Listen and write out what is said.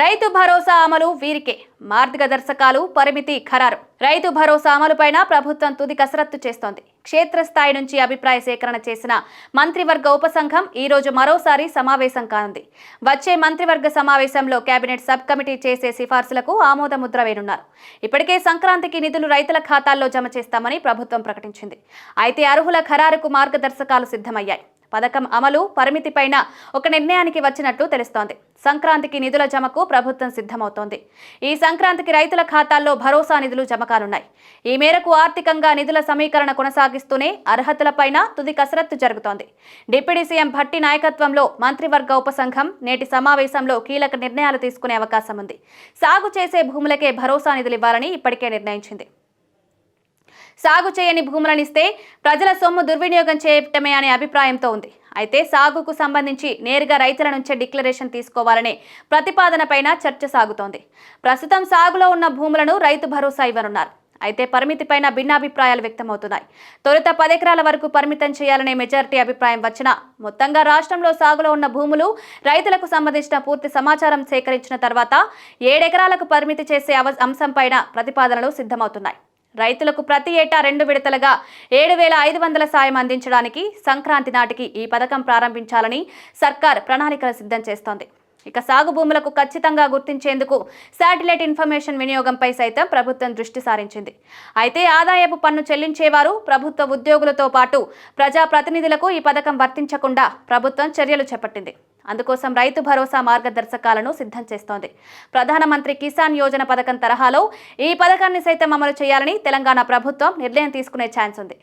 రైతు భరోసా అమలు వీరికే. మార్గదర్శకాలు పరిమితి ఖరారు. రైతు భరోసా అమలుపైన ప్రభుత్వం తుది కసరత్తు చేస్తోంది. క్షేత్రస్థాయి నుంచి అభిప్రాయ సేకరణ చేసిన మంత్రివర్గ ఉపసంఘం ఈ రోజు మరోసారి సమావేశం కానుంది. వచ్చే మంత్రివర్గ సమావేశంలో కేబినెట్ సబ్ కమిటీ చేసే సిఫార్సులకు ఆమోద ముద్ర వేనున్నారు ఇప్పటికే సంక్రాంతికి నిధులు రైతుల ఖాతాల్లో జమ చేస్తామని ప్రభుత్వం ప్రకటించింది. అయితే అర్హుల ఖరారుకు మార్గదర్శకాలు సిద్ధమయ్యాయి. పథకం అమలు పరిమితిపైన ఒక నిర్ణయానికి వచ్చినట్లు తెలుస్తోంది. సంక్రాంతికి నిధుల జమకు ప్రభుత్వం సిద్ధమవుతోంది. ఈ సంక్రాంతికి రైతుల ఖాతాల్లో భరోసా నిధులు జమ కానున్నాయి ఈ మేరకు ఆర్థికంగా నిధుల సమీకరణ కొనసాగిస్తూనే అర్హతలపైన తుది కసరత్తు జరుగుతోంది. డిప్యూటీ సీఎం భట్టి నాయకత్వంలో మంత్రివర్గ ఉపసంఘం నేటి సమావేశంలో కీలక నిర్ణయాలు తీసుకునే అవకాశం ఉంది సాగు చేసే భూములకే భరోసా నిధులు ఇవ్వాలని ఇప్పటికే నిర్ణయించింది. సాగు చేయని భూములనిస్తే ప్రజల సొమ్ము దుర్వినియోగం చేయటమే అనే అభిప్రాయంతో ఉంది. అయితే సాగుకు సంబంధించి నేరుగా రైతుల నుంచే డిక్లరేషన్ తీసుకోవాలనే ప్రతిపాదనపైన చర్చ సాగుతోంది. ప్రస్తుతం సాగులో ఉన్న భూములను రైతు భరోసా ఇవ్వనున్నారు. అయితే పరిమితిపైన భిన్నాభిప్రాయాలు వ్యక్తమవుతున్నాయి. తొలుత పదెకరాల వరకు పరిమితం చేయాలనే మెజారిటీ అభిప్రాయం వచ్చినా మొత్తంగా రాష్ట్రంలో సాగులో ఉన్న భూములు రైతులకు సంబంధించిన పూర్తి సమాచారం సేకరించిన తర్వాత ఏడెకరాలకు పరిమితి చేసే అవ- అంశంపైన ప్రతిపాదనలు సిద్ధమవుతున్నాయి. రైతులకు ప్రతి ఏటా రెండు విడతలుగా ఏడు వేల ఐదు వందల సాయం అందించడానికి సంక్రాంతి నాటికి ఈ పథకం ప్రారంభించాలని సర్కార్ ప్రణాళికలు సిద్ధం చేస్తోంది. ఇక సాగు భూములకు ఖచ్చితంగా గుర్తించేందుకు శాటిలైట్ ఇన్ఫర్మేషన్ వినియోగంపై సైతం ప్రభుత్వం దృష్టి సారించింది. అయితే ఆదాయపు పన్ను చెల్లించేవారు ప్రభుత్వ ఉద్యోగులతో పాటు ప్రజా ప్రతినిధులకు ఈ పథకం వర్తించకుండా ప్రభుత్వం చర్యలు చేపట్టింది. అందుకోసం రైతు భరోసా మార్గదర్శకాలను సిద్ధం చేస్తోంది. ప్రధానమంత్రి కిసాన్ యోజన పథకం తరహాలో ఈ పథకాన్ని సైతం అమలు చేయాలని తెలంగాణ ప్రభుత్వం నిర్ణయం తీసుకునే ఛాన్స్ ఉంది.